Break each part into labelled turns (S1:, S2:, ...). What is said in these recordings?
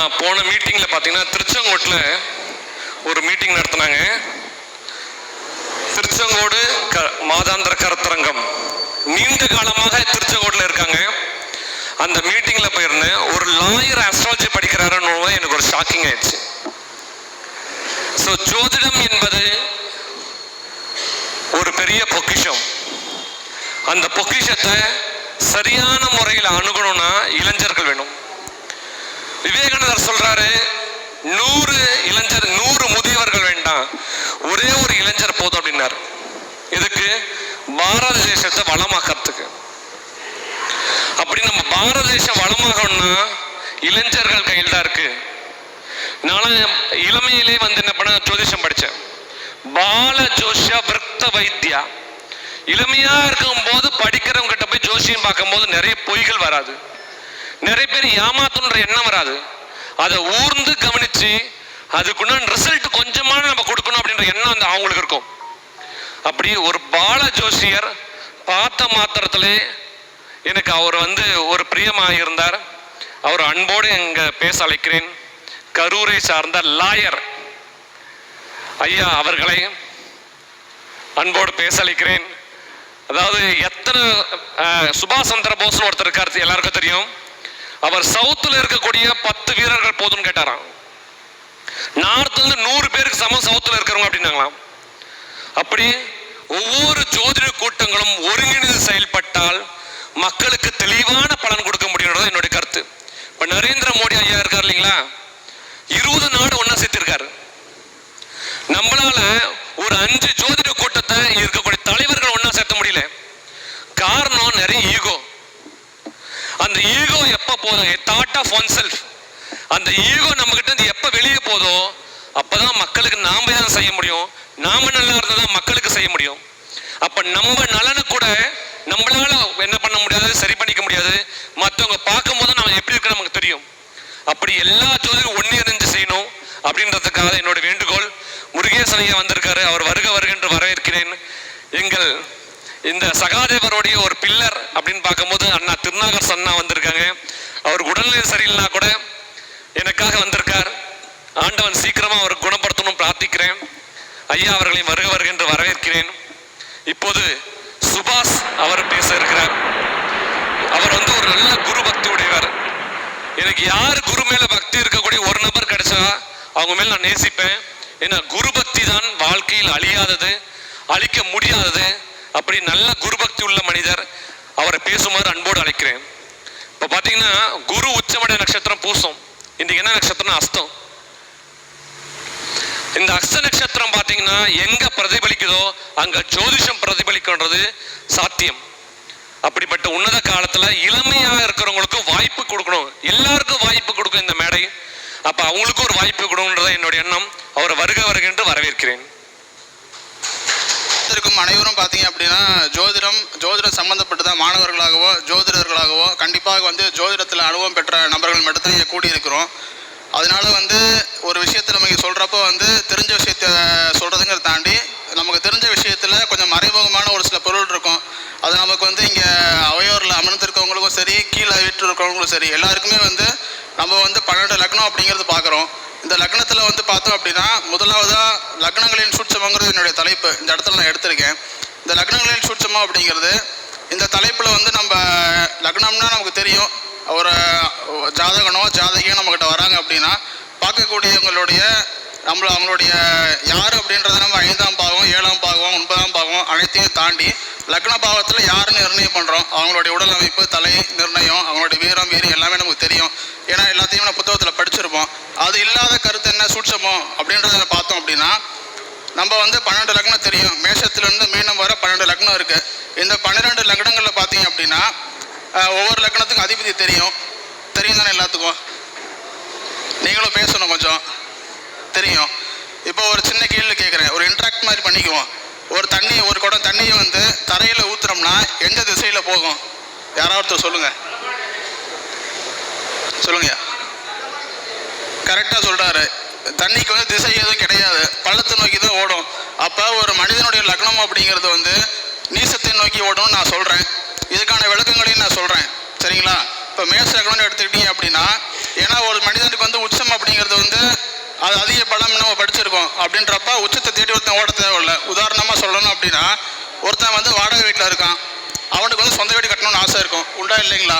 S1: நான் போன மீட்டிங்கில் பார்த்தீங்கன்னா திருச்செங்கோட்டில் ஒரு மீட்டிங் நடத்தினாங்க. திருச்செங்கோடு க மாதாந்திர கருத்தரங்கம். நீண்ட காலமாக திருச்செங்கோட்டில் இருக்காங்க. அந்த மீட்டிங்கில் போயிருந்தேன். ஒரு லாயர் அஸ்ட்ராலஜி படிக்கிறாருன்னு எனக்கு ஒரு ஷாக்கிங் ஆயிடுச்சு. ஸோ ஜோதிடம் என்பது ஒரு பெரிய பொக்கிஷம். அந்த பொக்கிஷத்தை சரியான முறையில் அணுகணும்னா இளைஞர்கள் வேணும். விவேகானந்தர் சொல்றாரு நூறு இளைஞர் நூறு முதியவர்கள் வேண்டாம். ஒரே ஒரு இளைஞர் போதும் அப்படின்னாரு. இதுக்கு பாரத தேசத்தை வளமாக்கிறதுக்கு. அப்படி நம்ம பாரத தேசம் வளமாகணும்னா இளைஞர்கள் கையில் தான் இருக்கு. நானும் இளமையிலே வந்து என்ன பண்ண ஜோதிஷம் படித்தேன் பால ஜோஷியா விரக்த வைத்தியா. இளமையா இருக்கும் போது படிக்கிறவங்க கிட்ட போய் ஜோசியம் பார்க்கும்போது நிறைய பொய்கள் வராது. நிறைய பேர் ஏமாத்தணுன்ற எண்ணம் வராது. அதை ஊர்ந்து கவனிச்சு அதுக்குண்டான ரிசல்ட் கொஞ்சமான நம்ம கொடுக்கணும் அப்படின்ற எண்ணம் அந்த அவங்களுக்கு இருக்கும். அப்படி ஒரு பால ஜோசியர் பார்த்த மாத்திரத்திலே எனக்கு அவர் வந்து ஒரு பிரியமாக இருந்தார். அவர் அன்போடு இங்கே பேச அழைக்கிறேன். கரூரை சார்ந்த லாயர் ஐயா அவர்களை அன்போடு பேச அழைக்கிறேன். அதாவது எத்தனை சுபாஷ் சந்திர போஸ்னு ஒருத்தர் இருக்காரு எல்லாருக்கும் தெரியும். அவர் சவுத்துல இருக்கக்கூடிய பத்து வீரர்கள் போதும்னு கேட்டாராம். நார்த்ல இருந்து நூறு பேருக்கு சமம் சவுத்துல இருக்கிறவங்க அப்படின்னாங்களாம். அப்படி ஒவ்வொரு ஜோதிட கூட்டங்களும் ஒருங்கிணைந்து செயல்பட்டால் மக்களுக்கு தெளிவான பலன் கொடுக்க முடியும்ன்றது என்னுடைய கருத்து. இப்ப நரேந்திர மோடி ஐயா இருக்கார் இல்லைங்களா? இருபது நாடு ஒண்ணா சேர்த்திருக்காரு. நம்மளால ஒரு அஞ்சு ஜோதிட கூட்டத்தை இருக்கக்கூடிய தலைவர்கள் ஒன்னா சேர்த்த முடியல. காரணம் நிறைய ஈகோ. அந்த ஈகோ போதும் தாட் ஆஃப் ஒன் செல்ஃப் அந்த ஈகோ நம்ம கிட்ட இருந்து எப்ப வெளியே போதோ அப்பதான் மக்களுக்கு நாம தான் செய்ய முடியும்? நாம நல்லா இருந்தா தான் மக்களுக்கு செய்ய முடியும். அப்ப நம்ம நலனை கூட நம்மளால என்ன பண்ண முடியாது சரி பண்ணிக்க முடியாது. மற்றவங்க பார்க்கும்போது நம்ம எப்படி இருக்கு நமக்கு தெரியும். அப்படி எல்லா ஜோதிலும் ஒன்றிணைந்து செய்யணும் அப்படின்றதுக்காக என்னோட வேண்டுகோள். முருகேசன் வந்திருக்காரு. அவர் வருக வருக என்று வரவேற்கிறேன். எங்கள் இந்த சகாதேவருடைய ஒரு பில்லர் அப்படின்னு பார்க்கும்போது அண்ணா திருநாகர் அண்ணா வந்திருக்காங்க. அவருக்கு உடல்நிலை சரியில்லைனா கூட எனக்காக வந்திருக்கார். ஆண்டவன் சீக்கிரமா அவர் குணப்படுத்தணும் பிரார்த்திக்கிறேன். ஐயா அவர்களையும் வருக வருக என்று வரவேற்கிறேன். இப்போது சுபாஷ் அவர் பேச இருக்கிறார். அவர் வந்து ஒரு நல்ல குரு பக்தி உடையவர். எனக்கு யார் குரு மேல பக்தி இருக்கக்கூடிய ஒரு நபர் கிடைச்சா அவங்க மேல நான் நேசிப்பேன். ஏன்னா குரு பக்தி தான் வாழ்க்கையில் அழியாதது அழிக்க முடியாதது. அப்படி நல்ல குருபக்தி உள்ள மனிதர் அவரை பேசுமாறு அன்போடு அழைக்கிறேன். இப்போ பார்த்தீங்கன்னா குரு உச்சமடை நட்சத்திரம் பூசம். இன்னைக்கு என்ன நட்சத்திரம் அஸ்தம். இந்த அஸ்த நட்சத்திரம் பார்த்தீங்கன்னா எங்க பிரதிபலிக்குதோ அங்க ஜோதிஷம் பிரதிபலிக்கின்றது சாத்தியம். அப்படிப்பட்ட உன்னத காலத்துல இளமையாக இருக்கிறவங்களுக்கு வாய்ப்பு கொடுக்கணும். எல்லாருக்கும் வாய்ப்பு கொடுக்கும் இந்த மேடை. அப்ப அவங்களுக்கும் ஒரு வாய்ப்பு கொடுக்கணுன்றத என்னுடைய எண்ணம். அவரை வருக வருக என்று வரவேற்கிறேன்.
S2: படித்திருக்கும் அனைவரும் பார்த்தீங்க அப்படின்னா ஜோதிடம் ஜோதிடம் சம்பந்தப்பட்டதா மாணவர்களாகவோ ஜோதிடர்களாகவோ கண்டிப்பாக வந்து ஜோதிடத்தில் அனுபவம் பெற்ற நபர்கள் மட்டும்தான் இங்கே கூடியிருக்கிறோம். அதனால வந்து ஒரு விஷயத்தை நம்ம இங்கே சொல்கிறப்போ வந்து தெரிஞ்ச விஷயத்த சொல்கிறதுங்கிறத தாண்டி நமக்கு தெரிஞ்ச விஷயத்தில் கொஞ்சம் மறைமுகமான ஒரு சில பொருள் இருக்கும். அது நமக்கு வந்து இங்கே கீழே வீட்டில் சரி எல்லாருக்குமே வந்து நம்ம வந்து பன்னெண்டு லக்னம் அப்படிங்கிறது பார்க்குறோம். இந்த லக்னத்தில் வந்து பார்த்தோம் அப்படின்னா முதலாவதாக லக்னங்களின் சூட்சமங்கிறது என்னுடைய தலைப்பு. இந்த இடத்துல நான் எடுத்திருக்கேன். இந்த லக்னங்களின் சூட்சமம் அப்படிங்கிறது இந்த தலைப்பில் வந்து நம்ம லக்னம்னா நமக்கு தெரியும். ஒரு ஜாதகனோ ஜாதகியோ நம்மக்கிட்ட வராங்க அப்படின்னா பார்க்கக்கூடியவங்களுடைய நம்மள அவங்களுடைய யார் அப்படின்றத நம்ம ஐந்தாம் பாகம் ஏழாம் பாகம் ஒன்பதாம் பாகம் அனைத்தையும் தாண்டி லக்ன பாவத்தில் யாருன்னு நிர்ணயம் பண்ணுறோம் அவங்களுடைய உடல் அமைப்பு தலை நிர்ணயம் அவங்களுடைய வீரம் வீரம் எல்லாமே நமக்கு தெரியும். ஏன்னா எல்லாத்தையும் நம்ம புத்தகத்தில் படிச்சிருப்போம். அது இல்லாத கருத்து என்ன சூட்சமோ அப்படின்றத பார்த்தோம் அப்படின்னா நம்ம வந்து பன்னெண்டு லக்னம் தெரியும். மேஷத்துலேருந்து மீனம் வர பன்னெண்டு லக்னம் இருக்குது இந்த பன்னிரெண்டு லக்னங்களில் பார்த்தீங்க அப்படின்னா ஒவ்வொரு லக்னத்துக்கும் அதிபதி தெரியும். தெரியும் தானே எல்லாத்துக்கும்? நீங்களும் பேசணும் கொஞ்சம். தெரியும். இப்போ ஒரு சின்ன கேள்வி கேட்குறேன் ஒரு இன்ட்ராக்ட் மாதிரி பண்ணிக்குவோம். ஒரு தண்ணி ஒரு குடம் தண்ணியை வந்து தரையில் ஊற்றுறோம்னா எந்த திசையில் போகும்? யாராவது ஒருத்தர் சொல்லுங்கள் சொல்லுங்க கரெக்டாக சொல்கிறாரு தண்ணிக்கு வந்து திசை எதுவும் கிடையாது. பள்ளத்தை நோக்கி தான் ஓடும். அப்போ ஒரு மனிதனுடைய லக்னம் அப்படிங்கிறது வந்து நீசத்தை நோக்கி ஓடும்னு நான் சொல்கிறேன் இதுக்கான விளக்கங்களையும் நான் சொல்கிறேன் சரிங்களா? இப்போ இப்போ மேச லக்னம்னு எடுத்துக்கிட்டீங்க அப்படின்னா ஏன்னா ஒரு மனிதனுக்கு வந்து உச்சம் அப்படிங்கிறது வந்து அது அதிக பலம் நம்ம படிச்சிருக்கோம். அப்படின்றப்ப உச்சத்தை தேடி ஒருத்தன் ஓட தேவையில்ல. உதாரணமாக சொல்லணும் அப்படின்னா ஒருத்தன் வந்து வாடகை வீட்டில் இருக்கான். அவனுக்கு வந்து சொந்த வீடு கட்டணும்னு ஆசை இருக்கும். உண்டா இல்லைங்களா?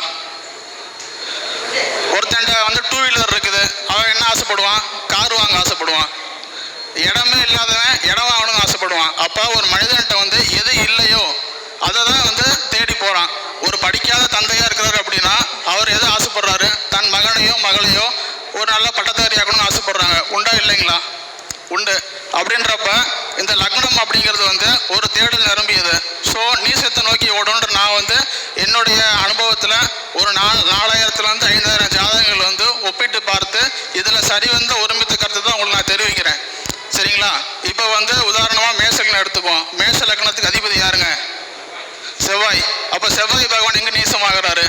S2: ஒருத்தன்ட்ட வந்து டூ வீலர் இருக்குது. அவன் என்ன ஆசைப்படுவான்? கார் வாங்க ஆசைப்படுவான். இடமே இல்லாதவன் இடம் வாங்கணும்னு ஆசைப்படுவான். அப்போ ஒரு மனிதன்கிட்ட வந்து எது இல்லையோ அதை தான் வந்து தேடி போகிறான் ஒரு படிக்காத தந்தையாக இருக்கிறாரு அப்படின்னா அவர் எது ஆசைப்படுறாரு? தன் மகனையோ மகளையோ ஒரு நல்ல பட்டதாரி ஆகணும்னு ஆசைப்படுறாங்க. உண்டா இல்லைங்களா? உண்டு. அப்படின்றப்ப இந்த லக்னம் அப்படிங்கிறது வந்து ஒரு தேடல் நிரம்பியது ஸோ நீசத்தை நோக்கி ஓடணுன்ற நான் வந்து என்னுடைய அனுபவத்தில் ஒரு நாலு நாலாயிரத்துலேருந்து ஐந்தாயிரம் ஜாதகங்கள் வந்து ஒப்பிட்டு பார்த்து இதில் சரி வந்த ஒருமித்த கருத்து தான் உங்களுக்கு நான் தெரிவிக்கிறேன். சரிங்களா? இப்போ வந்து உதாரணமாக மேச லக்னம் எடுத்துக்குவோம். மேச லக்னத்துக்கு அதிபதி யாருங்க? செவ்வாய். அப்போ செவ்வாய் பகவான் எங்கே நீசமாகிறாரு?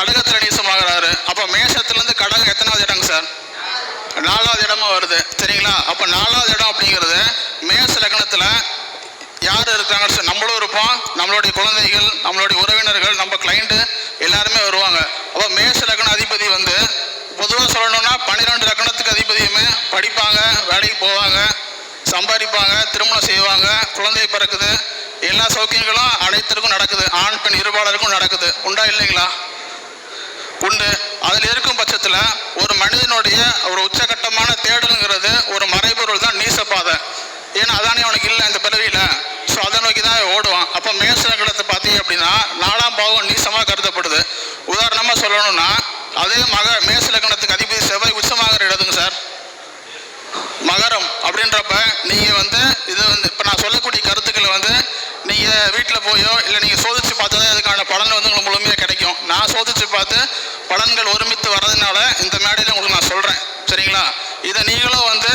S2: கடகத்தில் நீசமாகிறாரு அப்போ மேஷத்துலேருந்து கடகம் எத்தனாவது இடங்க சார்? நாலாவது இடமா வருது. சரிங்களா? அப்போ நாலாவது இடம் அப்படிங்கிறது மேஷ லக்னத்தில் யார் இருக்காங்கன்னு சொல்லி நம்மளும் இருப்போம். நம்மளுடைய குழந்தைகள் நம்மளுடைய உறவினர்கள் நம்ம கிளைண்ட்டு எல்லாருமே வருவாங்க. அப்போ மேஷ லக்ன அதிபதி வந்து பொதுவாக சொல்லணும்னா பன்னிரெண்டு லக்னத்துக்கு அதிபதியுமே படிப்பாங்க வேலைக்கு போவாங்க சம்பாதிப்பாங்க திருமணம் செய்வாங்க குழந்தை பிறக்குது. எல்லா சௌக்கியங்களும் அனைத்திற்கும் நடக்குது. ஆண் பெண் இருபாலருக்கும் நடக்குது. உண்டா இல்லைங்களா? உண்டு. அதில் இருக்கும் பட்சத்தில் ஒரு மனிதனுடைய ஒரு உச்சகட்டமான தேடலுங்கிறது ஒரு மறைபொருள் தான் நீசப்பாதை ஏன்னா அதானே அவனுக்கு இல்லை இந்த பிறவியில் ஸோ அதை நோக்கி தான் ஓடுவான். அப்போ மேசலகடத்தை பார்த்தீங்க அப்படின்னா நாலாம் பாவம் நீசமாக கருதப்படுது. உதாரணமாக சொல்லணும்னா அதே மக மேசலக்கணத்துக்கு அதிபதி செவ்வாய் உச்சமாகிற இடத்துங்க சார். மகரம் அப்படின்றப்ப நீங்கள் வந்து இது வந்து இப்போ நான் சொல்லக்கூடிய கருத்துக்களை வந்து நீங்கள் வீட்டில் போயோ இல்லை நீங்கள் சோதிச்சு பார்த்தா தான் இதுக்கான பலன் வந்து உங்களுக்கு முழுமையாக கிடைக்கும். நான் சோதிச்சு பார்த்து பலன்கள் ஒருமித்து வர்றதுனால இந்த மேடையில் உங்களுக்கு நான் சொல்கிறேன் சரிங்களா? இதை நீங்களும் வந்து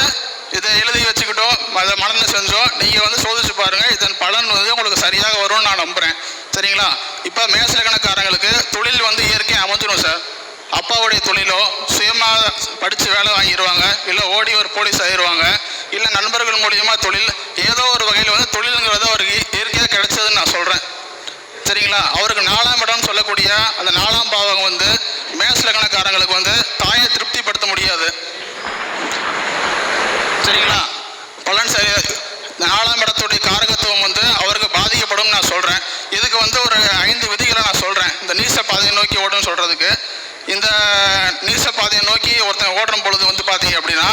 S2: இதை எழுதி வச்சுக்கிட்டோ அதை மனநிலை செஞ்சோ நீங்கள் வந்து சோதிச்சு பாருங்கள் இதன் பலன் வந்து உங்களுக்கு சரியாக வரும்னு நான் நம்புகிறேன் சரிங்களா? இப்போ மேசலக்கணக்காரங்களுக்கு தொழில் வந்து இயற்கையாக அமைஞ்சிடும் சார். அப்பாவுடைய தொழிலோ சுயமாக படித்து வேலை வாங்கிடுவாங்க இல்லை ஓடி ஒரு போலீஸ் ஆயிடுவாங்க இல்லை நண்பர்கள் மூலியமாக தொழில் ஏதோ ஒரு வகையில் வந்து தொழிலுங்கிறத அவருக்கு இயற்கையாக கிடைச்சதுன்னு நான் சொல்கிறேன் சரிங்களா? அவருக்கு நாலாம் இடம்னு சொல்லக்கூடிய அந்த நாலாம் பாவம் வந்து மேச லக்னக்காரங்களுக்கு வந்து தாயை திருப்திப்படுத்த முடியாது. சரிங்களா? பலன் சரி. நாலாம் இடத்துடைய காரகத்துவம் வந்து அவருக்கு பாதிக்கப்படும் நான் சொல்கிறேன் இதுக்கு வந்து ஒரு ஐந்து விதிகளை நான் சொல்கிறேன் இந்த நீச பாதையை நோக்கி ஓடுன்னு சொல்கிறதுக்கு இந்த நீச பாதையை நோக்கி ஒருத்தன் ஓடுற பொழுது வந்து பார்த்தீங்க அப்படின்னா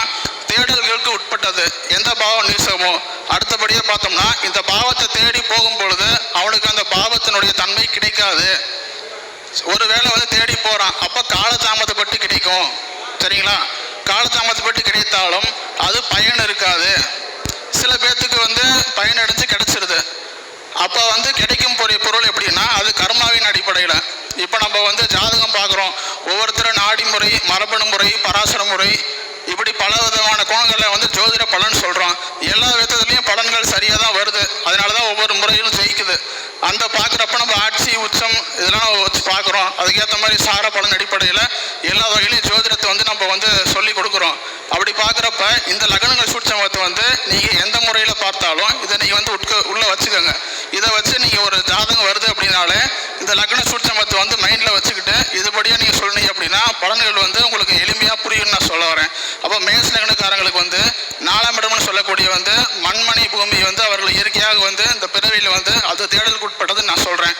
S2: தேடல்களுக்கு உட்பட்டது. எந்த பாவம் நீசமோ? அடுத்தபடியாக பார்த்தோம்னா இந்த பாவத்தை தேடி போகும் பொழுது அவனுக்கு அந்த பாவத்தினுடைய தன்மை கிடைக்காது. ஒருவேளை வந்து தேடி போகிறான் அப்போ காலதாமதப்பட்டு கிடைக்கும். சரிங்களா? காலதாமதப்பட்டு கிடைத்தாலும் அது பயன் இருக்காது. சில பேர்த்துக்கு வந்து பயன் அடைஞ்சு கிடைச்சிருது. அப்போ வந்து கிடைக்கும் பொரு பொருள் எப்படின்னா அது கர்மாவின் அடிப்படையில். இப்போ நம்ம வந்து ஜாதகம் பார்க்குறோம். ஒவ்வொருத்தரும் நாடி முறை மரபணு முறை பராசர முறை இப்படி பல விதமான கோணங்களில் வந்து ஜோதிட பலன் சொல்கிறோம் எல்லா விதத்துலேயும் பலன்கள் சரியாக தான் வருது. அதனால தான் ஒவ்வொரு முறையிலும் ஜெயிக்குது. அந்த பார்க்குறப்ப நம்ம ஆட்சி உச்சம் இதெல்லாம் வச்சு பார்க்குறோம். அதுக்கேற்ற மாதிரி சார பலன் அடிப்படையில் எல்லா வகையிலையும் ஜோதிடத்தை வந்து நம்ம வந்து சொல்லி கொடுக்குறோம். அப்படி பார்க்குறப்ப இந்த லக்னங்கள் சூட்சமத்தை வந்து நீங்கள் எந்த முறையில் பார்த்தாலும் இதை நீங்கள் வந்து உட்க உள்ளே வச்சுக்கோங்க. இதை வச்சு நீங்கள் ஒரு ஜாதகம் வருது அப்படின்னாலே இந்த லக்ன சூட்சமத்தை வந்து மைண்டில் வச்சுக்கிட்டு இதுபடியாக நீங்கள் சொன்னீங்க அப்படின்னா பலன்கள் வந்து உங்களுக்கு எளிமையாக புரியும்னு நான் சொல்ல வரேன். அப்போ மேஸ் லக்னக்காரங்களுக்கு வந்து நாலாம் இடம்னு சொல்லக்கூடிய வந்து மண்மனை பூமி வந்து அவர்கள் இயற்கையாக வந்து இந்த பிறவியில் வந்து அது தேடலுக்கு உட்பட்டதுன்னு நான் சொல்கிறேன்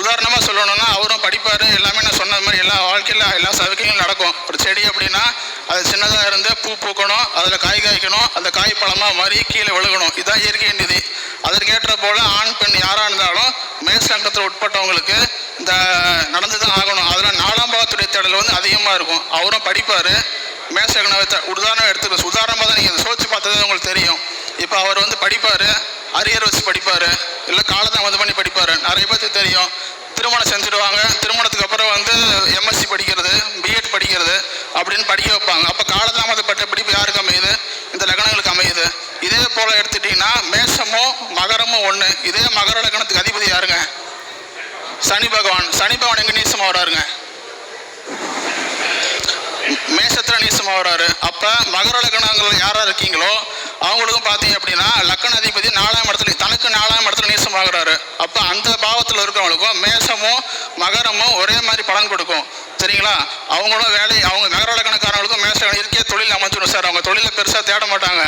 S2: உதாரணமாக சொல்லணும்னா அவரும் படிப்பார் எல்லாமே நான் சொன்ன மாதிரி எல்லா வாழ்க்கையில் எல்லா சவுக்கியங்களும் நடக்கும். ஒரு செடி அப்படின்னா அது சின்னதாக இருந்து பூ பூக்கணும் அதில் காய் காய்க்கணும் அந்த காய் பழமாக மாறி கீழே விழுகணும். தான் இயற்கை நிதி. அதற்கேற்ற போல ஆண் பெண் யாராக இருந்தாலும் மேல் லக்னத்தில் உட்பட்டவங்களுக்கு இந்த நடந்து தான் ஆகணும். அதில் நாலாம் பாவத்துடைய தேடல் வந்து அதிகமாக இருக்கும். அவரும் படிப்பார். மேஸ் உதாரணம் எடுத்துக்க உதாரணமாக தான் நீங்கள் சோதிச்சு பார்த்தது உங்களுக்கு தெரியும். இப்போ அவர் வந்து படிப்பார் அரியர் வச்சு படிப்பார் இல்லை காலதாமதம் பண்ணி படிப்பார். நிறைய பேருக்கு தெரியும். திருமணம் செஞ்சுடுவாங்க. திருமணத்துக்கு அப்புறம் வந்து எம்எஸ்சி படிக்கிறது பிஎட் படிக்கிறது அப்படின்னு படிக்க வைப்பாங்க. அப்போ காலதாமதப்பட்ட படிப்பு யாருக்கு அமையுது? இந்த லக்னங்களுக்கு அமையுது. இதே போல் எடுத்துட்டீங்கன்னா மேஷமும் மகரமும் ஒன்று இதே மகர லக்னத்துக்கு அதிபதி யாருங்க? சனி பகவான். சனி பகவான் எங்கே நீசமாக வராருங்க? மேஷத்தில் நீசமாக வராரு. அப்போ மகர லக்னங்கள் யாராக இருக்கீங்களோ அவங்களுக்கும் பார்த்தீங்க அப்படின்னா லக்கண அதிபதி நாலாம் இடத்துல தனக்கு நாலாம் இடத்துல நீசமாகிறாரு. அப்போ அந்த பாவத்தில் இருக்கிறவங்களுக்கும் மேஷமும் மகரமும் ஒரே மாதிரி பலன் கொடுக்கும். சரிங்களா அவங்களும் வேலை அவங்க நகர லக்கணக்காரங்களுக்கும் மேசம் இருக்கே தொழில் அமைஞ்சிடும் சார். அவங்க தொழிலை பெருசாக தேட மாட்டாங்க.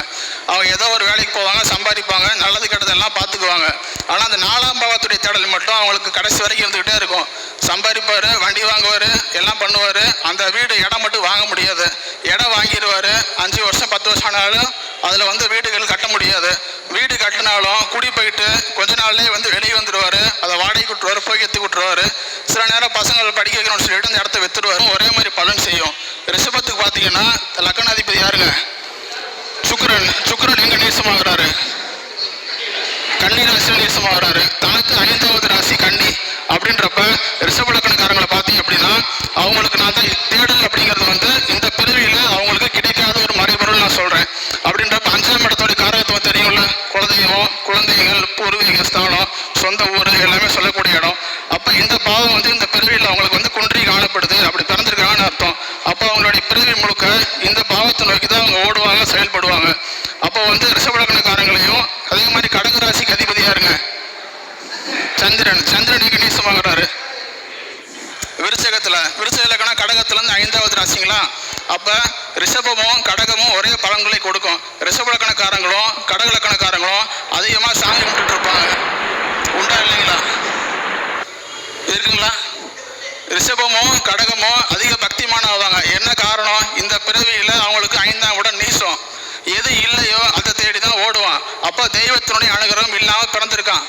S2: அவங்க ஏதோ ஒரு வேலைக்கு போவாங்க சம்பாதிப்பாங்க நல்லது கெட்டதெல்லாம் பார்த்துக்குவாங்க. ஆனால் அந்த நாலாம் பாவத்துடைய தேடல் மட்டும் அவங்களுக்கு கடைசி வரைக்கும் இருந்துக்கிட்டே இருக்கும். சம்பாதிப்பார் வண்டி வாங்குவார் எல்லாம் பண்ணுவார். அந்த வீடு இடம் மட்டும் வாங்க முடியாது. இடம் வாங்கிடுவார். அஞ்சு வருஷம் பத்து வருஷம் ஆனாலும் அதில் வந்து வீடுகள் கட்ட முடியாது. வீடு கட்டினாலும் குடி போயிட்டு கொஞ்ச நாள்லேயே வந்து வெளியே வந்துடுவார். அதை வாடகை விட்டுருவாரு போய் எத்தி விட்டுருவாரு. சில நேரம் பசங்களை படிக்க வைக்கணும்னு சொல்லிட்டு அந்த இடத்த வித்துருவாரு ஒரே மாதிரி பலன் செய்யும். ரிஷபத்துக்கு பார்த்தீங்கன்னா லக்கணாதிபதி யாருங்க? சுக்கரன். சுக்கரன் எங்கே நேசமாகிறாரு? கன்னி ராசியில் நேசமாகிறாரு. தனக்கு ஐந்தாவது ராசி கன்னி. அப்படின்றப்ப ரிஷப லக்கணக்காரங்களை பார்த்தீங்க அப்படின்னா அவங்களுக்கு நான் தான் தேடல் அப்படிங்கிறது வந்து இந்த பிறவியில் அவங்களுக்கு கிடைக்காத ஒரு மறைபொருள் நான் சொல்கிறேன் அப்படின்றப்ப அஞ்சாம் இடத்தோட காரகத்துவம் தெரியும்ல? குலதெய்வம் குழந்தைகள் பூர்வீக ஸ்தானம் சொந்த ஊர் எல்லாமே சொல்லக்கூடிய இடம். அப்போ இந்த பாவம் வந்து இந்த குன்றி அப்படி பிறந்திருக்காங்கன்னு அர்த்தம். அப்போ அவங்களுடைய பிறவி முழுக்க இந்த பாவத்தை நோக்கி தான் அவங்க ஓடுவாங்க செயல்படுவாங்க. அப்போ வந்து ரிஷபலக்கணக்காரங்களையும் அதே மாதிரி கடக ராசிக்கு அதிபதியா இருங்க சந்திரன். சந்திரன் இங்க நீசமாகிறாரு. விருச்சகத்துல விருச்சக இலக்கணம் கடகத்துலேருந்து ஐந்தாவது ராசிங்களா? அப்ப ரிஷபமும் கடகமும் ஒரே பலன்களை கொடுக்கும். ரிஷபலக்கணக்காரங்களும் லக்கணக்காரங்களும் அதிகமாக லக்கணக்காரங்களும் அதிகமா சாமி கும்பிட்டுட்டு இருப்பாங்க. உண்டா இல்லைங்களா? இருக்குங்களா? ரிஷபமோ கடகமும் அதிக பக்திமான ஆவாங்க என்ன காரணம்? இந்த பிறவியில் அவங்களுக்கு ஐந்தாம் உடன் நீசம். எது இல்லையோ அதை தேடி தான் ஓடுவான். அப்போ தெய்வத்தினுடைய அனுகிரகம் இல்லாமல் பிறந்திருக்கான்.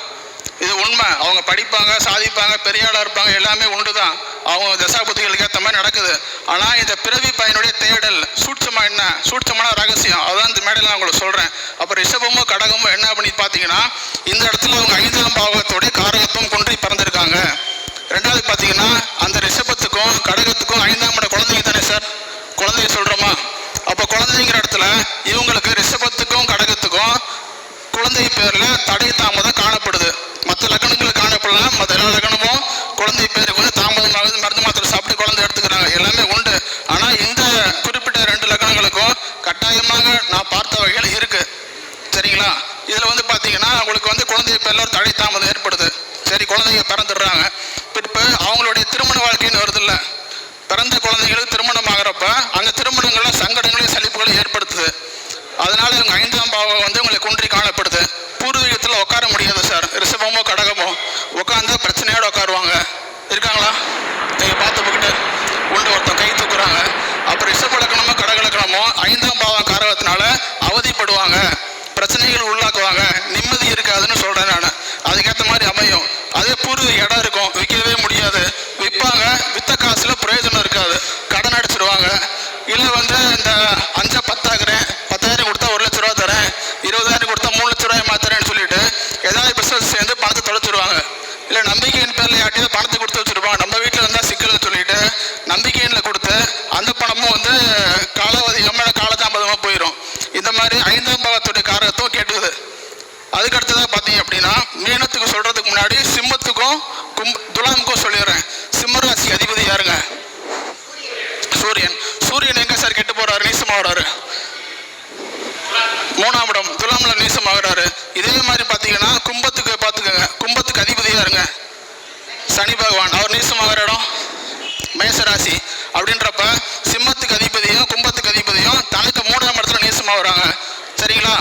S2: இது உண்மை. அவங்க படிப்பாங்க சாதிப்பாங்க பெரியாளாக இருப்பாங்க எல்லாமே உண்டு தான் அவங்க தசாபுத்திகளுக்கு ஏற்ற மாதிரி நடக்குது. ஆனால் இந்த பிறவி பையனுடைய தேடல் சூட்சமாக என்ன? சூட்சமான ரகசியம். அதான் இந்த மேடையில் நான் உங்களுக்கு சொல்கிறேன் அப்போ ரிஷபமோ கடகமும் என்ன பண்ணி பார்த்தீங்கன்னா இந்த இடத்துல அவங்க ஐந்தாம் பாவத்தோடைய காரகத்துவம் கொன்றி பிறந்திருக்காங்க. ரெண்டாவது பார்த்தீங்கன்னா அந்த ரிஷபத்துக்கும் கடகத்துக்கும் ஐந்தாம் இட குழந்தைங்க தானே சார்? குழந்தைய சொல்கிறோமா அப்போ குழந்தைங்கிற இடத்துல இவங்களுக்கு ரிஷபத்துக்கும் கடகத்துக்கும் குழந்தை பேரில் தடை தாமதம் காணப்படுது. மற்ற லக்கணங்கள் காணப்படலாம் மற்ற எல்லா லக்கணமும் குழந்தை பேருக்கு வந்து தாமதம் மருந்து மாத்திரை சாப்பிட்டு குழந்தை எடுத்துக்கிறாங்க. எல்லாமே உண்டு. ஆனால் இந்த குறிப்பிட்ட ரெண்டு லக்கணங்களுக்கும் கட்டாயமாக நான் பார்த்த வகையில் இருக்குது சரிங்களா? இதில் வந்து பார்த்தீங்கன்னா அவங்களுக்கு வந்து குழந்தை பேரில் ஒரு தடை தாமதம் ஏற்படுது. சரி குழந்தைங்க பிறந்துடுறாங்க. அவங்களுடைய திருமண வாழ்க்கைன்னு வருதில்ல. பிறந்த குழந்தைகளுக்கு திருமணம் ஆகிறப்ப அந்த திருமணங்கள்ல சங்கடங்களையும் சலிப்புகளையும் ஏற்படுத்துது. அதனால இவங்க ஐந்தாம் பாவம் வந்து உங்களை குன்றி காணப்படுது. பூர்வீகத்தில் உட்கார முடியாது சார். ரிஷபமோ கடகமோ உட்காந்தா பிரச்சனையோடு உட்காருவாங்க. இருக்காங்களா? நீங்க பார்த்துக்கிட்டு உண்டு ஒருத்தன் கை தூக்குறாங்க. அப்புறம் ரிஷப லக்கணமோ கடக லக்கணமோ ஐந்தாம் பாவம் காரகத்தினால அவதிப்படுவாங்க. பிரச்சனைகள் உள்ளாக்குவாங்க. நிம்மதி இருக்காதுன்னு சொல்கிறேன் நான். அதுக்கேற்ற மாதிரி அமையும் அதே பூர்வ இடம் இருக்கும் விற்கவே முடியாது விற்பாங்க வித்த காசுல பிரயோஜனம் இருக்காது கடன் அடிச்சிடுவாங்க இல்லை வந்து இந்த அஞ்சா பத்தாக்குறேன் பத்தாயிரம் கொடுத்தா ஒரு லட்ச ரூபா தரேன் இருபதாயிரம் கொடுத்தா மூணு லட்ச ரூபாய் மாத்துறேன்னு சொல்லிட்டு ஏதாவது பிசினஸ் சேர்ந்து பணத்தை தொலைச்சிருவாங்க இல்லை நம்பிக்கையின் பேரில் யார்ட்டையாவது பணத்தை கொடுத்து வச்சிருப்பாங்க நம்ம வீட்டில் இருந்தால் சிக்கல்னு சொல்லிட்டு நம்பிக்கையினில் கொடுத்து அந்த பணமும் வந்து காலாவதி நம்மளோட காலதாமதமாக போயிடும் இந்த மாதிரி ஐந்தாம் பாவத்துடைய காரகத்தும் கேட்டுக்குது அதுக்கு அடுத்ததாக பார்த்தீங்க அப்படின்னா மீனத்துக்கு சொல்றதுக்கு முன்னாடி சிம்மத்துக்கும் கும் துலாமுக்கும் சொல்லிடுறேன் சிம்ம ராசி அதிபதி யாருங்க சூரியன் சூரியன் எங்க சார் கெட்டு போறாரு நீசமாகறாரு மூணாம் இடம் துலாம்ல நீசமாகறாரு இதே மாதிரி பார்த்தீங்கன்னா கும்பத்துக்கு பார்த்துக்கோங்க கும்பத்துக்கு அதிபதியா இருங்க சனி பகவான் அவர் நீசமாகிற இடம் மேசராசி அப்படின்றப்ப சிம்மத்துக்கு அதிபதியும் கும்பத்துக்கு அதிபதியும் தனக்கு மூணாம் இடத்துல நீசமாகறாங்க. சரிங்களா?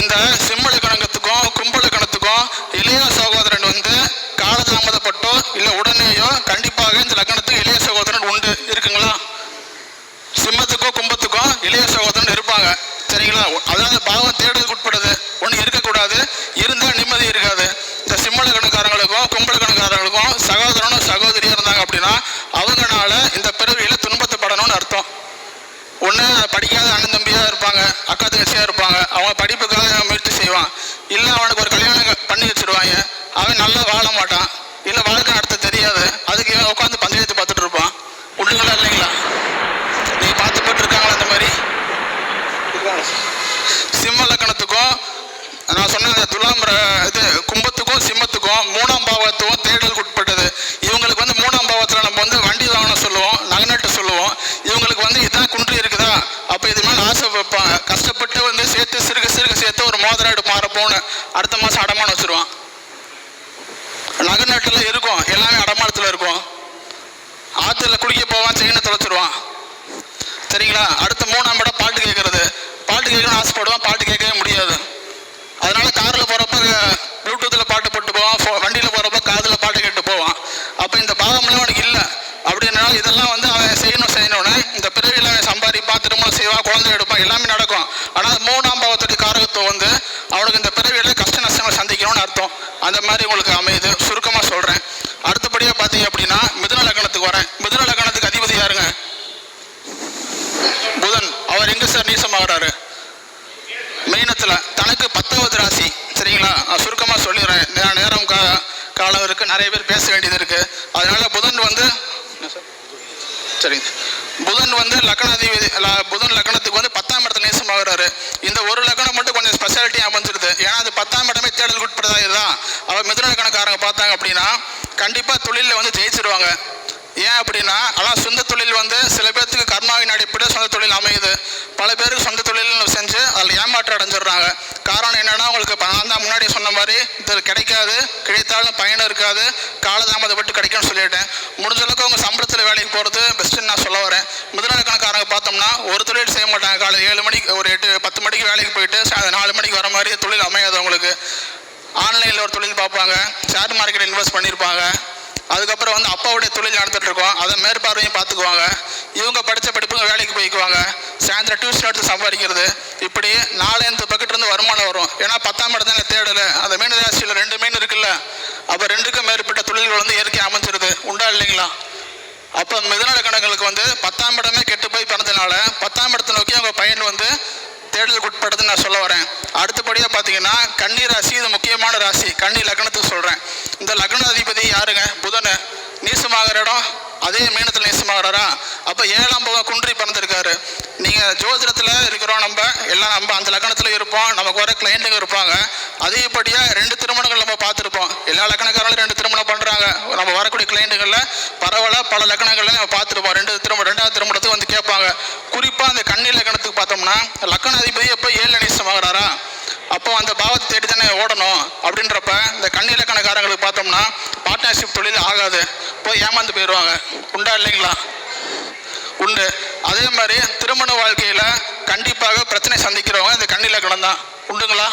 S2: இந்த சிம்மல கணக்கத்துக்கும் கும்பல கணத்துக்கும் இளைய சகோதரன் வந்து காலதாமதப்பட்டோ இல்லை உடனேயோ கண்டிப்பாக இந்த லக்னத்துக்கு இளைய சகோதரன் உண்டு. இருக்குங்களா? சிம்மத்துக்கும் கும்பத்துக்கும் இளைய சகோதரன் இருப்பாங்க. சரிங்களா? அதாவது பாவம் தேடுறதுக்கு உட்படுது. ஒன்று இருக்கக்கூடாது. இருந்து நிம்மதி இருக்காது இந்த சிம்மல கணக்காரங்களுக்கும் கும்பல கணக்காரங்களுக்கும் சகோதரனும் சகோதரியும் இருந்தாங்க அப்படின்னா அவங்கனால இந்த பிறவியில் துன்பத்தைப்படணும்னு அர்த்தம். ஒன்று படிக்காத அண்ணன் தம்பியாக இருப்பாங்க அக்கா தங்கச்சியாக இருப்பாங்க அவங்க படிப்புக்காக முயற்சி செய்வான். இல்லை அவனுக்கு ஒரு கல்யாணம் பண்ணி வச்சுருவாங்க அவன் நல்லா வாழ மாட்டான். இல்லை வாழ்க்கை நடத்த தெரியாது. அதுக்கு இவன் உட்காந்து பஞ்சாயத்து பார்த்துட்டு இருப்பான். உண்டுங்களா இல்லைங்களா? நீ பார்த்து போட்டு இருக்காங்களா அந்த மாதிரி? சிம்ம லக்கணத்துக்கும் நான் சொன்ன அந்த துலாம் இது கும்பத்துக்கும் சிம்மத்துக்கும் மூணாம் பாவத்துக்கும் தேடலுக்கு உட்பட்டது இவங்களுக்கு வந்து மூணாம் பாவத்தில் நம்ம வந்து வண்டி வாகனம் சொல்லுவோம் நகநட்டு சொல்லுவோம் இவங்களுக்கு வந்து இதான் குன்றி இருக்குதா அப்போ இது மேலே ஆசை வைப்பாங்க. கஷ்டப்பட்டு வந்து சேர்த்து சிறுக சிறுக சேர்த்து ஒரு மோதிரம் எடுப்பாரு போன்னு அடுத்த மாதம் அடமானம் வச்சுருவான். நகை நாட்டில் இருக்கும். எல்லாமே அடமானத்தில் இருக்கும். ஆற்றுல குளிக்க போவான் செயினை தொலைச்சிருவான். சரிங்களா? அடுத்த மூணாம் இடம் பாட்டு கேட்கறது பாட்டு கேட்கணும்னு ஆசைப்படுவான் பாட்டு கேட்கவே முடியாது. அதனால காரில் போகிறப்ப ப்ளூடூத்தில் பாட்டு போட்டு போவான் வண்டியில் போகிறப்ப காதில் பாட்டு கேட்டு போவான். அப்போ இந்த பாகம்லாம் அவனுக்கு இல்லை. அப்படின்னா இதெல்லாம் வந்து அவன் செய்யணும் அவன் திருமணம் செய்வான் குழந்தை எடுப்பான் எல்லாமே நடக்கும். ஆனால் மூணாம் பாவத்துடைய காரகத்துவம் வந்து அவனுக்கு இந்த பிறவியில் கஷ்ட நஷ்டங்களை சந்திக்கணும்னு அர்த்தம். அந்த மாதிரி உங்களுக்கு அமையுது. சுருக்கமாக சொல்கிறேன் அடுத்தபடியாக பார்த்தீங்க அப்படின்னா மிதுன லக்கணத்துக்கு வரேன். மிதுன லக்கணத்துக்கு அதிபதி யாருங்க? புதன். அவர் எங்கே சார் நீசமாகறாரு மீனத்துல. தனக்கு பத்தாவது ராசி. சரிங்களா? நான் சொல்லிடுறேன். நேரம் கா காலம் இருக்குது நிறைய பேர் பேச வேண்டியது இருக்குது அதனால புதன் வந்து என்ன சார்? சரிங்க புதன் வந்து லக்னாதிபதி புதன் லக்னத்துக்கு வந்து பத்தாம் இடத்துல நேசமாகறாரு. இந்த ஒரு லக்னம் மட்டும் கொஞ்சம் ஸ்பெஷாலிட்டி அமைஞ்சிருது. ஏன்னா அது பத்தாம் இடமே தேடலுக்கு உட்பட்டதா இதுதான் அவர் மிதுன லக்கணக்காரங்க பார்த்தாங்க அப்படின்னா கண்டிப்பாக தொழிலில் வந்து ஜெயிச்சிருவாங்க. ஏன் அப்படின்னா ஆனால் சொந்த தொழில் வந்து சில பேர்த்துக்கு கர்மாவின் அடிப்படையில் சொந்த தொழில் அமையுது. பல பேருக்கு சொந்த தொழில் அடைஞ்சிடுறாங்க. காரணம் என்னென்னா உங்களுக்கு இப்ப நான் தான் முன்னாடி சொன்ன மாதிரி இது கிடைக்காது கிடைத்தாலும் பயணம் இருக்காது காலதாமதப்பட்டு கிடைக்கும்னு சொல்லிட்டேன். முடிஞ்ச அளவுக்கு அவங்க சம்பளத்தில் வேலைக்கு போகிறது பெஸ்ட்டுன்னு நான் சொல்ல வரேன். முதலாளி கணக்காரங்க பார்த்தோம்னா ஒரு தொழில் செய்ய மாட்டாங்க. காலையில் ஏழு மணிக்கு ஒரு எட்டு பத்து மணிக்கு வேலைக்கு போயிட்டு நாலு மணிக்கு வர மாதிரி தொழில் அமையாது அவங்களுக்கு. ஆன்லைனில் ஒரு தொழில் பார்ப்பாங்க. ஷேர் மார்க்கெட் இன்வெஸ்ட் பண்ணியிருப்பாங்க. அதுக்கப்புறம் வந்து அப்பாவுடைய தொழில் நடந்துட்டு இருக்கோம் அதை மேற்பார்வையும் பார்த்துக்குவாங்க. இவங்க படித்த படிப்புங்க வேலைக்கு போய்க்குவாங்க. சாயந்தரம் டியூஷன் எடுத்து சம்பாதிக்கிறது. இப்படி நாலஞ்சு பக்கெட் இருந்து வருமானம் வரும். ஏன்னா பத்தாம் இடத்துல தேடலை. அந்த மீன் ராசியில் ரெண்டு மீன் இருக்குல்ல. அப்போ ரெண்டுக்கும் மேற்பட்ட தொழில்கள் வந்து இயற்கை அமைஞ்சிருது. உண்டா இல்லைங்களா? அப்போ மிதநல கணங்களுக்கு வந்து பத்தாம் இடமே கெட்டு போய் பிறந்தனால பத்தாம் இடத்தை நோக்கி அவங்க பையன் வந்து தேடலுக்கு உட்படுதுன்னு நான் சொல்ல வரேன். அடுத்தபடியாக பார்த்தீங்கன்னா கன்னி ராசி இது முக்கியமான ராசி. கன்னி லக்னத்துக்கு சொல்கிறேன் இந்த லக்ன அதிபதி யாருங்க? புதனை. நீசமாகிற இடம் அதே மீனத்தில் நேசமாகறாரா அப்போ ஏழாம் பாவம் குன்றி பிறந்திருக்காரு. நீங்கள் ஜோதிடத்தில் இருக்கிறோம் நம்ம எல்லாம் நம்ம அந்த லக்கணத்தில் இருப்போம் நமக்கு வர கிளைண்ட்டுங்க இருப்பாங்க. அதேபடியாக ரெண்டு திருமணங்கள் நம்ம பார்த்துருப்போம். எல்லா லக்கணக்காரங்களும் ரெண்டு திருமணம் பண்ணுறாங்க நம்ம வரக்கூடிய கிளைண்ட்டுகளில் பரவாயில்ல பல லக்கணங்களில் நம்ம பார்த்துருப்போம். ரெண்டு திருமணம் ரெண்டாவது திருமணத்துக்கு வந்து கேட்பாங்க. குறிப்பாக அந்த கன்னி லக்கணத்துக்கு பார்த்தோம்னா லக்கண அதிபதி எப்போ ஏழு நேசமாகறாரா? அப்போ அந்த பாவத்தை தேடி தானே ஓடணும் அப்படின்றப்ப இந்த கண்ணி இலக்கணக்காரங்களுக்கு பார்த்தோம்னா பார்ட்னர்ஷிப் தொழில் ஆகாது. போய் ஏமாந்து போயிடுவாங்க. உண்டா இல்லைங்களா? உண்டு. அதே மாதிரி திருமண வாழ்க்கையில் கண்டிப்பாக பிரச்சனை சந்திக்கிறவங்க இந்த கண்ணி இலக்கணம் தான். உண்டுங்களா?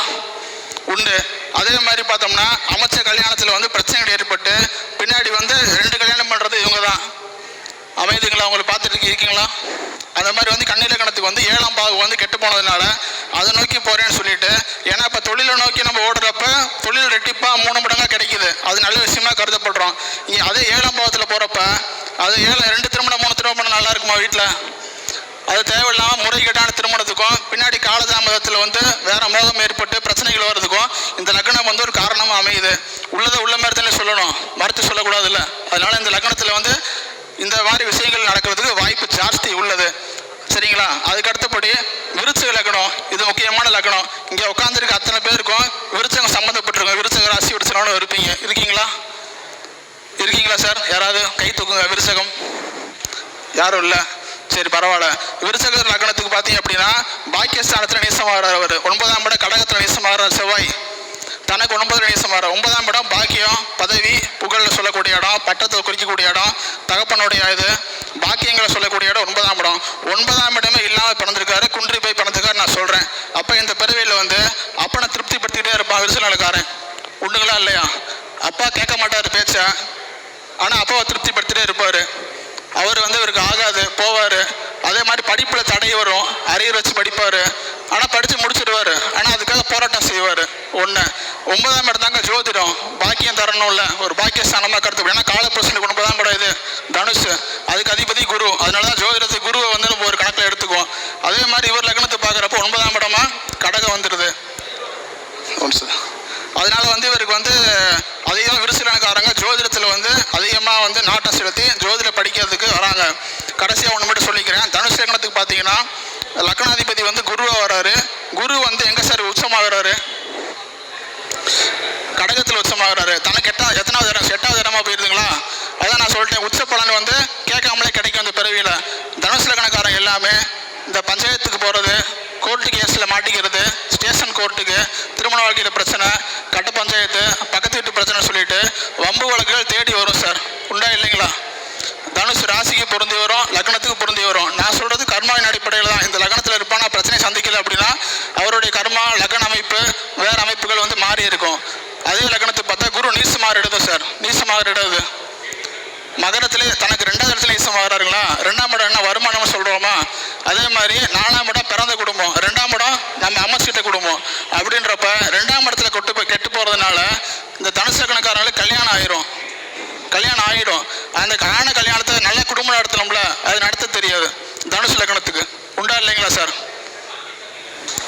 S2: உண்டு. அதே மாதிரி பார்த்தோம்னா அமைச்ச கல்யாணத்தில் வந்து பிரச்சனைகள் ஏற்பட்டு பின்னாடி வந்து ரெண்டு கல்யாணம் பண்ணுறது இவங்க தான் அமைதுங்களா? அவங்களை பார்த்துட்டு இருக்கீங்களா? அந்த மாதிரி வந்து கண்ணிலக்கணத்துக்கு வந்து ஏழாம் பாகம் வந்து கெட்டு போனதுனால அதை நோக்கி போகிறேன்னு சொல்லிட்டு ஏன்னா இப்போ தொழிலை நோக்கி நம்ம ஓடுறப்ப தொழில் ரெட்டிப்பாக மூணு மடங்காக கிடைக்குது. அது நல்ல விஷயமா கருதப்படுறோம். அதே ஏழாம் பாவத்தில் போகிறப்ப அது ஏழை ரெண்டு திருமணம் மூணு திருமணம் நல்லா இருக்குமா வீட்டில் அது தேவையில்லாமல் முறைகேட்டான திருமணத்துக்கும் பின்னாடி காலதாமதத்தில் வந்து வேற மோதம் ஏற்பட்டு பிரச்சனைகள் வர்றதுக்கும் இந்த லக்னம் வந்து ஒரு காரணமாக அமையுது. உள்ளதை உள்ள மாதிரி தானே சொல்லணும். மறுத்து சொல்லக்கூடாதுல்ல. அதனால இந்த லக்னத்தில் வந்து இந்த மாதிரி விஷயங்கள் நடக்கிறதுக்கு வாய்ப்பு ஜாஸ்தி உள்ளது. சரிங்களா? அதுக்கு அடுத்தபடி விருச்சக லக்கணம் இது முக்கியமான லக்கணம் இங்கே உட்காந்துருக்க அத்தனை பேருக்கும் விருச்சகம் சம்மந்தப்பட்டிருக்கும். விருச்சக ராசி விருச்சகம்னு இருப்பீங்க. இருக்கீங்களா? இருக்கீங்களா சார்? யாராவது கை தூக்குங்க விருச்சகம்? யாரும் இல்லை? சரி பரவாயில்ல. விருச்சக லக்னத்துக்கு பார்த்தீங்க அப்படின்னா பாக்கியஸ்தானத்தில் நேசமாகிறார் அவர். ஒன்பதாம் இடம் கடகத்தில் நேசமாகிறார் செவ்வாய். தனக்கு ஒன்பது நேசமாகிறார் ஒன்பதாம் இடம் பாக்கியம் பதவி புகழில் சொல்லக்கூடிய இடம் பட்டத்தை குறிக்கக்கூடிய இடம் தகப்பனுடைய இது பாக்கியங்களை சொல்லக்கூடிய இடம் ஒன்பதாம் இடம். ஒன்பதாம் இடமே இல்லாமல் பிறந்திருக்காரு. குன்றி போய் பிறந்திருக்காரு நான் சொல்கிறேன் அப்போ இந்த பிறவியில் வந்து அப்பனை திருப்திப்படுத்திக்கிட்டே இருப்பான் விருசலக்காரன் உண்டுங்களா இல்லையா? அப்பா கேட்க மாட்டார் பேச்சை. ஆனால் அப்பாவை திருப்திப்படுத்திட்டே இருப்பார். அவர் வந்து இவருக்கு ஆகாது போவார். அதே மாதிரி படிப்பில் தடை வரும். அரியர் வச்சு படிப்பார். ஆனால் படித்து முடிச்சிடுவார் ஆனால் அதுக்காக போராட்டம் செய்வார். ஒன்று ஒன்பதாம் இடம் தாங்க ஜோதிடம். பாக்கியம் தரணும்ல. ஒரு பாக்கியஸ்தானமாக கருத்து ஏன்னா காலப்பிரசனுக்கு ஒன்பதாம் இடம் இது. தனுஷ் அதுக்கு அதிபதி குரு. அதனால தான் ஜோதிடத்துக்கு குருவை வந்து நம்ம ஒரு கணக்கில் எடுத்துக்குவோம். அதே மாதிரி இவர் லக்னத்தை பார்க்குறப்போ ஒன்பதாம் இடமா கடகம் வந்துடுது. அதனால வந்து இவருக்கு வந்து அதிகமாக விருசிலனக்காரங்க ஜோதிடத்தில் வந்து அதிகமாக வந்து நாட்டம் செலுத்தி ஜோதிட படிக்கிறதுக்கு வராங்க. கடைசியாக ஒன்று மட்டும் சொல்லிக்கிறேன். தனுஷ் லக்னத்துக்கு பார்த்தீங்கன்னா லக்னாதிபதி வந்து குருவாக வர்றாரு குரு வந்து எங்கே சார்? உச்சமாகறாரு. கடகத்தில் உச்சமாகறாரு. தனக்கு எட்டா எத்தனாவது இடம் எட்டாவது இடமா போயிருதுங்களா? அதான் நான் சொல்லிட்டேன் உச்ச பலன் வந்து கேட்காமலே கிடைக்கும் அந்த பிறவியில். தனுசு கணக்காரன் எல்லாமே இந்த பஞ்சாயத்துக்கு போகிறது கோர்ட்டு கேஸில் மாட்டிக்கிறது ஸ்டேஷன் கோர்ட்டுக்கு திருமண வாழ்க்கையில் பிரச்சனை கட்ட பஞ்சாயத்து பக்கத்து வீட்டு பிரச்சனை சொல்லிட்டு வம்பு வழக்குகள் தேடி வரும் சார். உண்டா இல்லைங்களா? தனுஷ் ராசிக்கு பொருந்தி வரும் லக்னத்துக்கு பொருந்தி வரும். நான் சொல்கிறது கர்மாவின் அடிப்படையில் தான். இந்த லக்னத்தில் இருப்பான் நான் பிரச்சனை சந்திக்கல அப்படின்னா அவருடைய கர்மா லக்ன அமைப்பு வேறு அமைப்புகள் வந்து மாறி இருக்கும். அதே லக்னத்துக்கு பார்த்தா குரு நீசமாறிடுது சார். நீசமாறிடுது மகரத்திலே தனக்கு ரெண்டாவது இடத்துல நீசம் ஆகிறாருங்களா ரெண்டாம் இடம் என்ன? வருமானம் சொல்கிறோமா அதே மாதிரி நாலாம் இடம் பிறந்த குடும்பம். ரெண்டாம் இடம் நம்ம அமைச்சிட்ட குடும்பம். அப்படின்றப்ப ரெண்டாம் இடத்துல கொட்டு போய் கெட்டு போகிறதுனால இந்த தனுசு கணக்காரங்களுக்கு கல்யாணம் ஆயிரும். கல்யாணம் ஆயிடும் அந்த ஆன கல்யாணத்தை நல்ல குடும்பம் நடத்தணும்ல? அது நடத்த தெரியாது. தனுசு லக்னத்துக்கு உண்டா இல்லைங்களா சார்?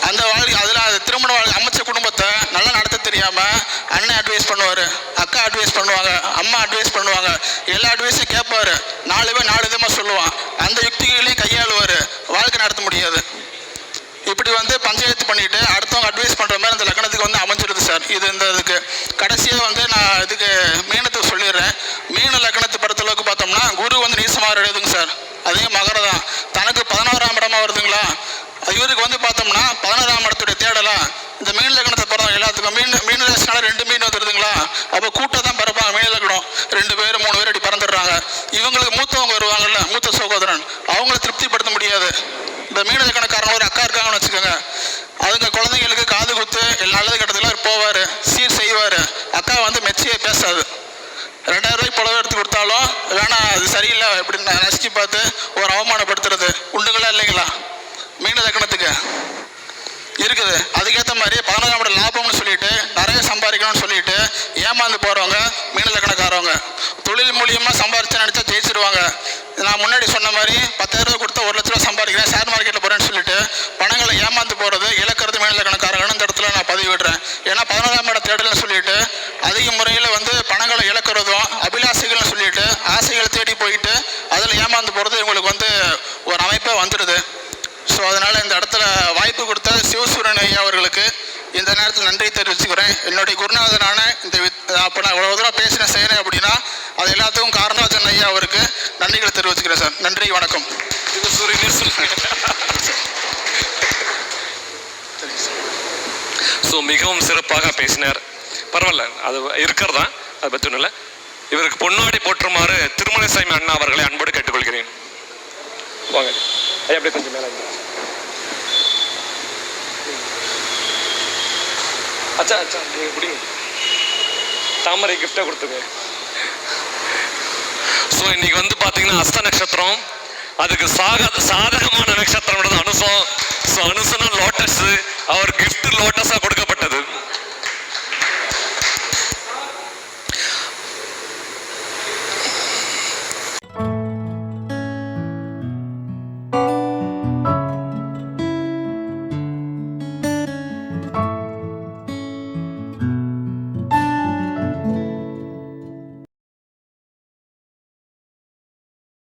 S2: அந்த வாழ்க்கை அதில் அது திருமண வாழ்க்கை அமைச்ச குடும்பத்தை நல்லா நடத்த தெரியாமல் அண்ணன் அட்வைஸ் பண்ணுவார் அக்கா அட்வைஸ் பண்ணுவாங்க அம்மா அட்வைஸ் பண்ணுவாங்க எல்லா அட்வைஸும் கேட்பார். நாலு பேர் நாலு விதமாக சொல்லுவான். அந்த யுக்திகளையும் கையாளுவார். வாழ்க்கை நடத்த முடியாது. இப்படி வந்து பஞ்சாயத்து பண்ணிட்டு அடுத்தவங்க அட்வைஸ் பண்ணுற மாதிரி அந்த லக்னத்துக்கு வந்து அமைஞ்சிருது சார். இது இந்த இதுக்கு. கடைசியாக வந்து நான் இதுக்கு மீனத்துக்கு சொல்லிடுறேன். மீன லக்னத்து பொறுத்தளவுக்கு பார்த்தோம்னா குரு வந்து நீசமாக எழுதுங்க சார்? அதே மகர தான் தனக்கு பதினோராம் இடமா வருதுங்களா? இவருக்கு வந்து பார்த்தோம்னா பதினோராம் இடத்துடைய தேடலா. இந்த மீன் லக்னத்தை பிறந்தவங்க எல்லாத்துக்கும் மீன் மீன் ராசினால ரெண்டு மீன் வந்துருதுங்களா அப்போ கூட்டம் தான் பிறப்பாங்க மீன் லக்னம். ரெண்டு பேர் மூணு பேர் அப்படி பறந்துடுறாங்க. இவங்களுக்கு மூத்தவங்க வருவாங்கல்ல மூத்த சகோதரன். அவங்கள திருப்திப்படுத்த முடியாது. இந்த மீன லக்கணக்காரங்க ஒரு அக்கா இருக்காங்கன்னு வச்சுக்கோங்க. அதுங்க குழந்தைங்களுக்கு காது குத்து எல்லா நல்லது கட்டத்தில் போவார் சீர் செய்வார். அக்கா வந்து மெச்சியே பேசாது. ரெண்டாயிரம் ரூபாய்க்கு புடவை எடுத்து கொடுத்தாலும் வேணாம் அது சரியில்லை இப்படின்னு நசிச்சு பார்த்து ஒரு அவமானப்படுத்துறது. உண்டுங்களா இல்லைங்களா? மீன தக்கணத்துக்கு இருக்குது. அதுக்கேற்ற மாதிரி பதினோராம் ஆண்டு லாபம்னு சொல்லிட்டு நிறைய சம்பாதிக்கணும்னு சொல்லிட்டு ஏமாந்து போகிறவங்க மீன் லக்கணக்காரவங்க தொழில் மூலியமாக சம்பாரிச்சு நினச்சா ஜெயிச்சிருவாங்க. நான் முன்னாடி சொன்ன மாதிரி பத்தாயிரம் ரூபா கொடுத்தா ஒரு லட்ச ரூபா சம்பாதிக்கிறேன் ஷேர் மார்க்கெட்டில் போகிறேன்னு சொல்லிட்டு பணங்களை ஏமாந்து போகிறது இழக்கிறது மீன இந்த இடத்துல நான் பதிவிடுறேன். ஏன்னா பதினோராம் இடம் தேடல்னு சொல்லிட்டு அதிக முறையில் வந்து பணங்களை இழக்கிறதும் அபிலாசைகள்னு சொல்லிட்டு ஆசைகளை தேடி போயிட்டு அதில் ஏமாந்து போகிறது இவங்களுக்கு வந்து ஒரு அமைப்பே வந்துடுது ஸோ அதனால் வாய்ப்பு கொடுத்த சிவசூரன் ஐயா அவர்களுக்கு இந்த நேரத்தில் நன்றி தெரிவிச்சுக்கிறேன். என்னுடைய குருநாதனான இந்த அப்போ நான் இவ்வளோ தூரம் பேசின செய்கிறேன் அப்படின்னா அது எல்லாத்துக்கும் காரணராஜன் ஐயா அவருக்கு நன்றிகளை தெரிவிச்சுக்கிறேன் சார். நன்றி வணக்கம்.
S1: ஸோ மிகவும் சிறப்பாக பேசினார். பரவாயில்ல அது இருக்கிறதா? அதை பற்றி ஒன்றும் இல்லை. இவருக்கு பொன்னாடி போற்றுமாறு திருமணசாமி அண்ணா அவர்களை அன்போடு கேட்டுக்கொள்கிறேன். வாங்க. ஐயா அப்படியே கொஞ்சம் மேலே அச்சா அச்சா நீங்கள் பிடிங்க தாமரை கிஃப்டாக கொடுத்துங்க. ஸோ இன்னைக்கு வந்து பார்த்தீங்கன்னா அஸ்த நட்சத்திரம். அதுக்கு சாக சாதகமான நட்சத்திரம் அனுசம். ஸோ அனுசனா லோட்டஸ் அவர் கிஃப்ட் லோட்டஸாக கொடுக்கப்பட்டது.